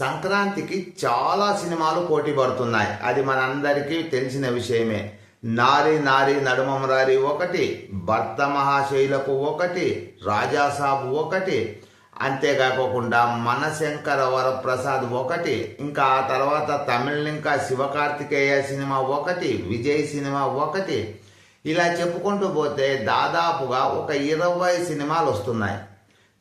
సంక్రాంతికి చాలా సినిమాలు పోటీ పడుతున్నాయి. అది మనందరికీ తెలిసిన విషయమే. నారి నారి నడుమమరారి ఒకటి భర్త మహాశైలకు ఒకటి రాజాసాబు ఒకటి అంతేకాకుండా మనశంకర వరప్రసాద్ ఒకటి ఇంకా ఆ తర్వాత తమిళ్ ఇంకా శివకార్తికేయ సినిమా ఒకటి విజయ్ సినిమా ఒకటి. ఇలా చెప్పుకుంటూ పోతే దాదాపుగా ఒక ఇరవై సినిమాలు వస్తున్నాయి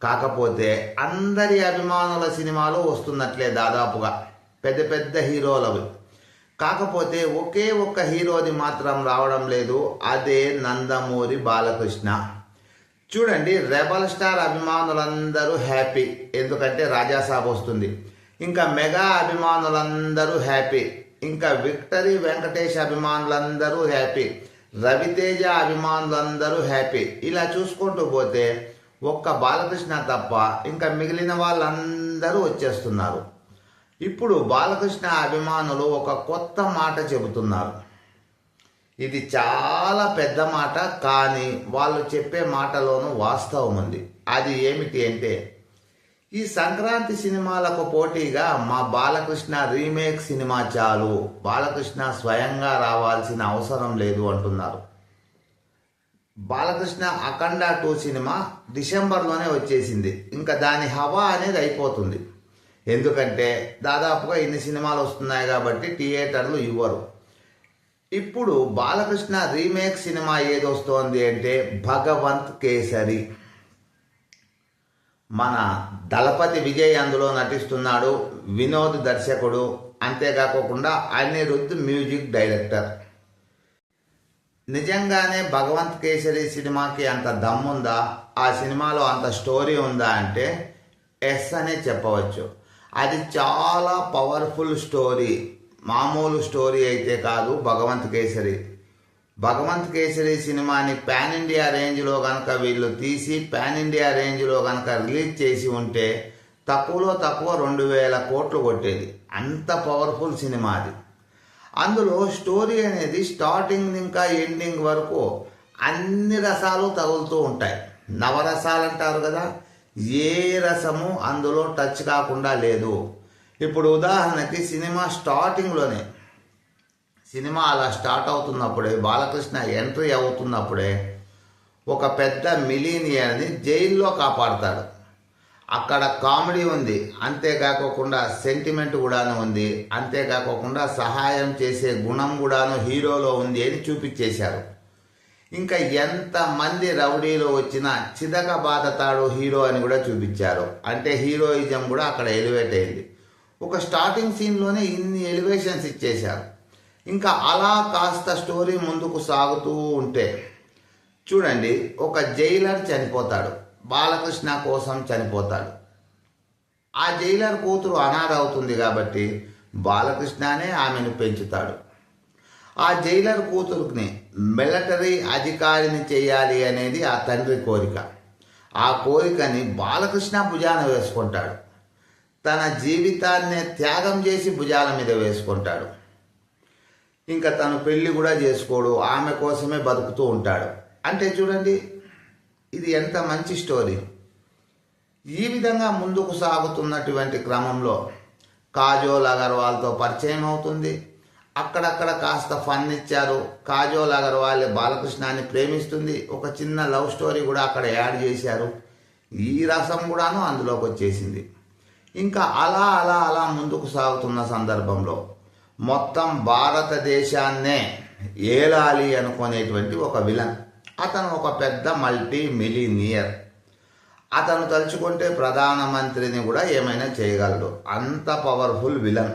కాకపోతే అందరి అభిమానుల సినిమాలు వస్తున్నట్లే దాదాపుగా పెద్ద పెద్ద హీరోలవి. కాకపోతే ఒకే ఒక్క హీరోది మాత్రం రావడం లేదు అదే నందమూరి బాలకృష్ణ. చూడండి రెబల్ స్టార్ అభిమానులందరూ హ్యాపీ ఎందుకంటే రాజాసాబ్ వస్తుంది. ఇంకా మెగా అభిమానులందరూ హ్యాపీ ఇంకా విక్టరీ వెంకటేష్ అభిమానులందరూ హ్యాపీ రవితేజ అభిమానులందరూ హ్యాపీ. ఇలా చూసుకుంటూ పోతే ఒక్క బాలకృష్ణ తప్ప ఇంకా మిగిలిన వాళ్ళందరూ వచ్చేస్తున్నారు. ఇప్పుడు బాలకృష్ణ అభిమానులు ఒక కొత్త మాట చెబుతున్నారు. ఇది చాలా పెద్ద మాట కానీ వాళ్ళు చెప్పే మాటలోనూ వాస్తవం ఉంది. అది ఏమిటి అంటే ఈ సంక్రాంతి సినిమాలకు పోటీగా మా బాలకృష్ణ రీమేక్ సినిమా చాలు. బాలకృష్ణ స్వయంగా రావాల్సిన అవసరం లేదు అంటున్నారు. బాలకృష్ణ అఖండ టూ సినిమా డిసెంబర్లోనే వచ్చేసింది. ఇంకా దాని హవా అనేది అయిపోతుంది. ఎందుకంటే దాదాపుగా ఇన్ని సినిమాలు వస్తున్నాయి కాబట్టి థియేటర్లు ఇవ్వరు. ఇప్పుడు బాలకృష్ణ రీమేక్ సినిమా ఏది వస్తోంది అంటే భగవంత్ కేసరి. మన దళపతి విజయ్ అందులో నటిస్తున్నాడు వినోద్ దర్శకుడు అంతేకాకుండా అనిరుద్ధ్ మ్యూజిక్ డైరెక్టర్. నిజంగానే భగవంత్ కేసరి సినిమాకి అంత దమ్ముందా ఆ సినిమాలో అంత స్టోరీ ఉందా అంటే ఎస్ అనే చెప్పవచ్చు. అది చాలా పవర్ఫుల్ స్టోరీ. మామూలు స్టోరీ అయితే కాదు భగవంత్ కేసరి. భగవంత్ కేసరి సినిమాని పాన్ ఇండియా రేంజ్లో కనుక వీళ్ళు తీసి పాన్ ఇండియా రేంజ్లో కనుక రిలీజ్ చేసి ఉంటే తక్కువలో తక్కువ రెండు వేల కోట్లు కొట్టేది. అంత పవర్ఫుల్ సినిమా అది. అందులో స్టోరీ అనేది స్టార్టింగ్ ఇంకా ఎండింగ్ వరకు అన్ని రసాలు తగులుతూ ఉంటాయి. నవరసాలు అంటారు కదా? ఏ రసము అందులో టచ్ కాకుండా లేదు. ఇప్పుడు ఉదాహరణకి సినిమా స్టార్టింగ్లోనే సినిమా అలా స్టార్ట్ అవుతున్నప్పుడే బాలకృష్ణ ఎంట్రీ అవుతున్నప్పుడే ఒక పెద్ద మిలీనియర్ని జైల్లో కాపాడతాడు. అక్కడ కామెడీ ఉంది. అంతేకాకోకుండా సెంటిమెంట్ కూడాను ఉంది. అంతేకాకోకుండా సహాయం చేసే గుణం కూడాను హీరోలో ఉంది అని చూపించేశారు. ఇంకా ఎంతమంది రౌడీలో వచ్చినా చిదక బాధతాడు హీరో అని కూడా చూపించారు. అంటే హీరోయిజం కూడా అక్కడ ఎలివేట్ అయింది. ఒక స్టార్టింగ్ సీన్లోనే ఇన్ని ఎలివేషన్స్ ఇచ్చేశారు. ఇంకా అలా కాస్త స్టోరీ ముందుకు సాగుతూ ఉంటే చూడండి ఒక జైలర్ చనిపోతాడు. బాలకృష్ణ కోసం చనిపోతాడు. ఆ జైలర్ కూతురు అనాథ అవుతుంది కాబట్టి బాలకృష్ణనే ఆమెను పెంచుతాడు. ఆ జైలర్ కూతురుని మిలిటరీ అధికారిని చేయాలి అనేది ఆ తండ్రి కోరిక. ఆ కోరికని బాలకృష్ణ భుజాన వేసుకుంటాడు. తన జీవితాన్ని త్యాగం చేసి భుజాల మీద వేసుకుంటాడు. ఇంకా తను పెళ్ళి కూడా చేసుకోడు. ఆమె కోసమే బతుకుతూ ఉంటాడు. అంటే చూడండి ఇది ఎంత మంచి స్టోరీ. ఈ విధంగా ముందుకు సాగుతున్నటువంటి క్రమంలో కాజోల్ అగర్వాల్తో పరిచయం అవుతుంది. అక్కడక్కడ కాస్త ఫన్ ఇచ్చారు. కాజోల్ అగర్వాల్ బాలకృష్ణాన్ని ప్రేమిస్తుంది. ఒక చిన్న లవ్ స్టోరీ కూడా అక్కడ యాడ్ చేశారు. ఈ రసం కూడాను అందులోకి వచ్చేసింది. ఇంకా అలా అలా అలా ముందుకు సాగుతున్న సందర్భంలో మొత్తం భారతదేశాన్నే ఏలాలి అనుకునేటువంటి ఒక విలన్ అతను ఒక పెద్ద మల్టీ మిలీనియర్ అతను తలుచుకుంటే ప్రధానమంత్రిని కూడా ఏమైనా చేయగలడు. అంత పవర్ఫుల్ విలన్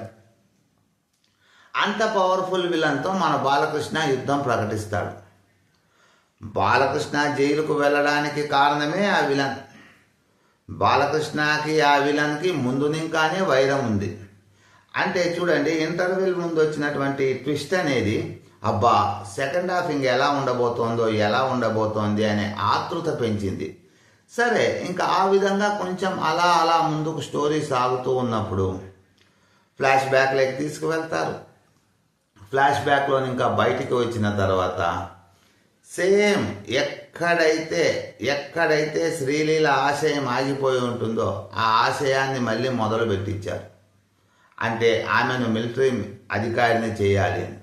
అంత పవర్ఫుల్ విలన్తో మన బాలకృష్ణ యుద్ధం ప్రకటిస్తాడు. బాలకృష్ణ జైలుకు వెళ్ళడానికి కారణమే ఆ విలన్ బాలకృష్ణకి ఆ విలన్కి ముందు నింకానే వైరం ఉంది. అంటే చూడండి ఇంటర్వెల్ ముందు వచ్చినటువంటి ట్విస్ట్ అనేది అబ్బా సెకండ్ హాఫ్ ఇంక ఎలా ఉండబోతోందో ఎలా ఉండబోతోంది అనే ఆతృత పెంచింది. సరే ఇంకా ఆ విధంగా కొంచెం అలా అలా ముందుకు స్టోరీ సాగుతూ ఉన్నప్పుడు ఫ్లాష్ బ్యాక్లోకి తీసుకువెళ్తారు. ఫ్లాష్ బ్యాక్లో ఇంకా బయటికి వచ్చిన తర్వాత సేమ్ ఎక్కడైతే ఎక్కడైతే శ్రీలీల ఆశయం ఆగిపోయి ఉంటుందో ఆ ఆశయాన్ని మళ్ళీ మొదలు పెట్టించారు అంటే ఆమెను మిలిటరీ అధికారిని చేయాలి అని.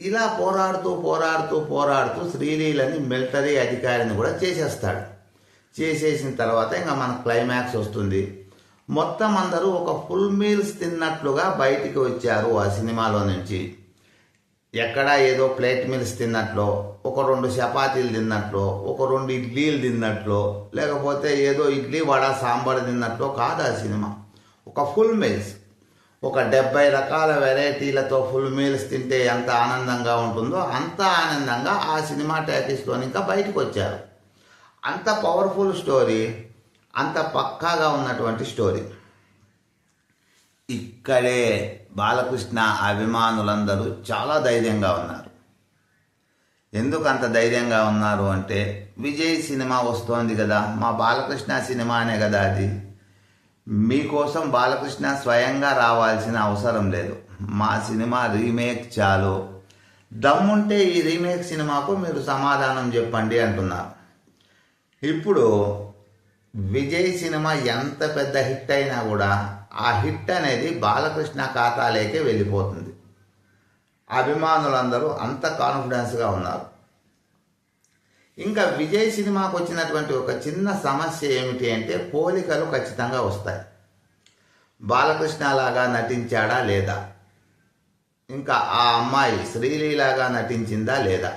ఇలా పోరాడుతూ పోరాడుతూ పోరాడుతూ శ్రీలీలని మిలిటరీ అధికారిని కూడా చేసేస్తాడు. చేసేసిన తర్వాత ఇంకా మన క్లైమాక్స్ వస్తుంది. మొత్తం అందరూ ఒక ఫుల్ మీల్స్ తిన్నట్లుగా బయటికి వచ్చారు ఆ సినిమాలో నుంచి. ఎక్కడ ఏదో ప్లేట్ మీల్స్ తిన్నట్లో ఒక రెండు చపాతీలు తిన్నట్లో ఒక రెండు ఇడ్లీలు తిన్నట్లో లేకపోతే ఏదో ఇడ్లీ వడ సాంబార్ తిన్నట్లో కాదు ఆ సినిమా. ఒక ఫుల్ మీల్స్. ఒక డెబ్బై రకాల వెరైటీలతో ఫుల్ మీల్స్ తింటే ఎంత ఆనందంగా ఉంటుందో అంత ఆనందంగా ఆ సినిమా ట్యాకీస్లో ఇంకా బయటకు వచ్చారు. అంత పవర్ఫుల్ స్టోరీ అంత పక్కాగా ఉన్నటువంటి స్టోరీ. ఇక్కడే బాలకృష్ణ అభిమానులందరూ చాలా ధైర్యంగా ఉన్నారు. ఎందుకు అంత ధైర్యంగా ఉన్నారు అంటే విజయ్ సినిమా వస్తోంది కదా మా బాలకృష్ణ సినిమానే కదా అది. మీకోసం బాలకృష్ణ స్వయంగా రావాల్సిన అవసరం లేదు. మా సినిమా రీమేక్ చాలు. దమ్ముంటే ఈ రీమేక్ సినిమాకు మీరు సమాధానం చెప్పండి అంటున్నారు. ఇప్పుడు విజయ్ సినిమా ఎంత పెద్ద హిట్ అయినా కూడా ఆ హిట్ అనేది బాలకృష్ణ ఖాతాలేకే వెళ్ళిపోతుంది. అభిమానులందరూ అంత కాన్ఫిడెన్స్గా ఉన్నారు. ఇంకా విజయ్ సినిమాకు వచ్చినటువంటి ఒక చిన్న సమస్య ఏమిటి అంటే పోలికలు ఖచ్చితంగా వస్తాయి. బాలకృష్ణ లాగా నటించాడా లేదా? ఇంకా ఆ అమ్మాయి శ్రీలీలాగా నటించిందా లేదా?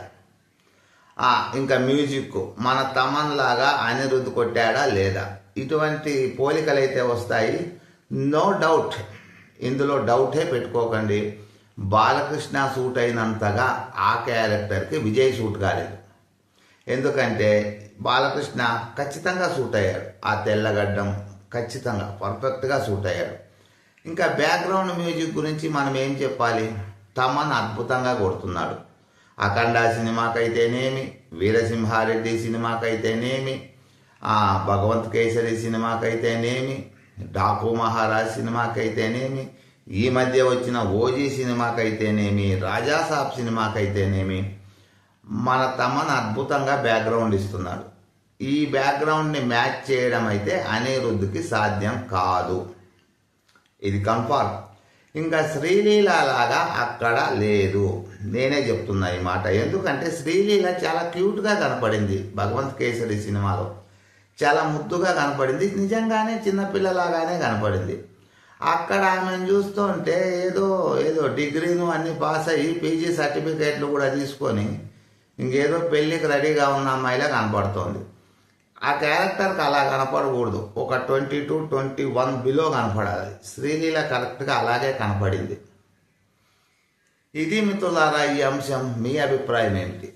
ఇంకా మ్యూజిక్ మన తమన్ లాగా అనిరుద్ధ్ కొట్టాడా లేదా? ఇటువంటి పోలికలు అయితే వస్తాయి. No doubt. ఇందులో డౌటే పెట్టుకోకండి. బాలకృష్ణ సూట్ అయినంతగా ఆ క్యారెక్టర్కి విజయ్ సూట్ కాలేదు. ఎందుకంటే బాలకృష్ణ ఖచ్చితంగా సూట్ అయ్యాడు. ఆ తెల్లగడ్డం ఖచ్చితంగా పర్ఫెక్ట్గా సూట్ అయ్యాడు. ఇంకా బ్యాక్గ్రౌండ్ మ్యూజిక్ గురించి మనం ఏం చెప్పాలి? తమన్ అద్భుతంగా కొడుతున్నాడు. అఖండ సినిమాకైతేనేమి వీరసింహారెడ్డి సినిమాకైతేనేమి భగవంత్ కేసరి సినిమాకైతేనేమి డాకు మహారాజ్ సినిమాకైతేనేమి ఈ మధ్య వచ్చిన ఓజీ సినిమాకైతేనేమి రాజాసాబ్ సినిమాకైతేనేమి మన తమను అద్భుతంగా బ్యాక్గ్రౌండ్ ఇస్తున్నాడు. ఈ బ్యాక్గ్రౌండ్ని మ్యాచ్ చేయడం అయితే అనిరుద్ధ్కి సాధ్యం కాదు. ఇది కన్ఫర్మ్ ఇంకా శ్రీలీల లాగా అక్కడ లేదు. నేనే చెప్తున్నా ఈ మాట. ఎందుకంటే శ్రీలీల చాలా క్యూట్గా కనపడింది భగవంత్ కేసరి సినిమాలో. చాలా ముద్దుగా కనపడింది. నిజంగానే చిన్నపిల్లలాగానే కనపడింది. అక్కడ ఆమెను చూస్తుంటే ఏదో ఏదో డిగ్రీను అన్నీ పాస్ అయ్యి పీజీ సర్టిఫికేట్లు కూడా తీసుకొని ఇంకేదో పెళ్ళికి రెడీగా ఉన్న అమ్మాయిలా కనపడుతోంది. ఆ క్యారెక్టర్కి అలా కనపడకూడదు. ఒక twenty two twenty one below కనపడాలి. శ్రీలీల కరెక్ట్గా అలాగే కనపడింది. ఇది మిత్రులారా ఈ అంశం మీ అభిప్రాయం ఏమిటి